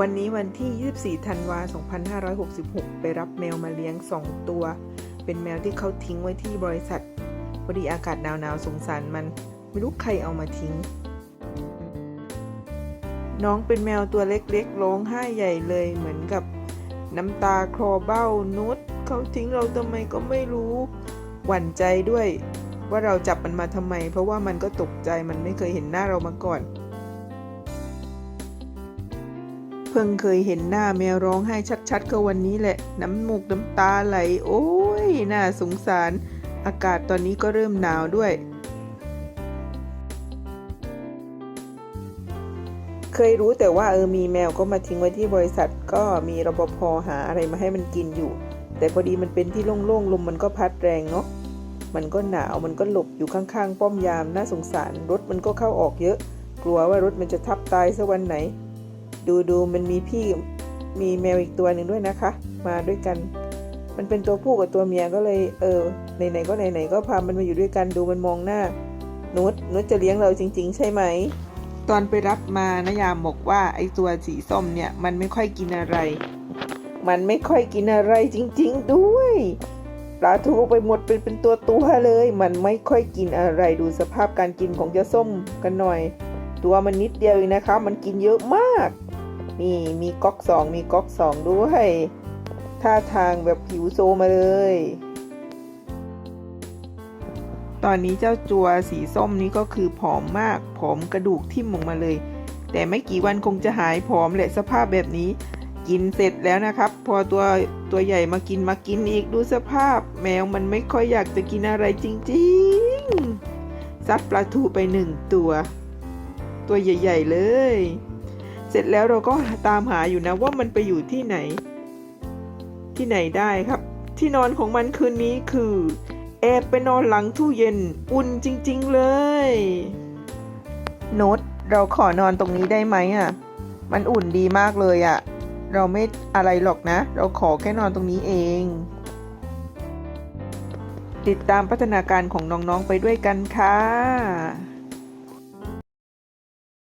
วันนี้วันที่ 24 ธันวา 2566 ไปรับแมวมาเลี้ยง 2 ตัว เป็นแมวที่เขาทิ้งไว้ที่บริษัทพอดีอากาศหนาวๆสงสารมัน ไม่รู้ใครเอามาทิ้ง น้องเป็นแมวตัวเล็กๆร้องไห้ใหญ่เลยเหมือนกับน้ำตาคลอเบ้านุชเขาทิ้งเราทำไมก็ไม่รู้ หวั่นใจด้วย ว่าเราจับมันมาทำไม เพราะว่ามันก็ตกใจมันไม่เคยเห็นหน้าเรามาก่อน พิ่งเคยเห็นหน้าแมวร้องไห้ชัดๆ ก็วันนี้แหละ น้ำมูกน้ำตาไหล โอ้ย น่าสงสาร อากาศตอนนี้ก็เริ่มหนาวด้วย เคยรู้แต่ว่าเออมีแมวก็มาทิ้งไว้ที่บริษัท ก็มีรปภหาอะไรมาให้มันกินอยู่ แต่พอดีมันเป็นที่โล่งๆลมมันก็พัดแรงเนาะมันก็หนาวมันก็หลบอยู่ข้างๆ ป้อมยามน่าสงสารรถมันก็เข้าออกเยอะ กลัวว่ารถมันจะทับตายสักวันไหน ดูดูมันมีพี่มีแมวอีกตัวหนึ่งด้วยนะคะ มาด้วยกัน มันเป็นตัวผู้กับตัวเมียก็เลยเออไหนๆก็ไหนๆก็พามันมาอยู่ด้วยกันดูมันมองหน้านุชนุชจะเลี้ยงเราจริง ๆ ใช่ไหมตอนไปรับมานะยามบอกว่าไอ้ตัวสีส้มเนี่ยมันไม่ค่อยกินอะไร มันไม่ค่อยกินอะไรจริง ๆ ด้วยปลาทูไปหมดเป็นเป็นตัวตัวเลย มันไม่ค่อยกินอะไรดูสภาพการกินของเจ้าส้มกันหน่อย ตัวมันนิดเดียวเองนะคะ มันกินเยอะมาก นี่ มีก๊อกสองมีก๊อกสองด้วยท่าทางแบบผิวโซมาเลย ตอนนี้เจ้าจัวสีส้มนี้ก็คือผอมมากผอมกระดูกทิ่มออกมาเลย แต่ไม่กี่วันคงจะหายผอมแหละสภาพแบบนี้ กินเสร็จแล้วนะครับ พอตัวตัวใหญ่มากินมากินอีกดูสภาพ แมวมันไม่ค่อยอยากจะกินอะไรจริงๆซัดปลาทูไปหนึ่งตัว ตัวใหญ่ ๆ เลย เสร็จแล้วเราก็ตามหาอยู่นะว่ามันไปอยู่ที่ไหน ที่ไหนได้ครับ ที่นอนของมันคืนนี้คือ แอบไปนอนหลังตู้เย็นอุ่นจริง ๆ เลย โน้ตเราขอนอนตรงนี้ได้ไหมอะ มันอุ่นดีมากเลยอะ เราไม่อะไรหรอกนะ เราขอแค่นอนตรงนี้เอง ติดตามพัฒนาการของน้อง ๆ ไปด้วยกันค่ะ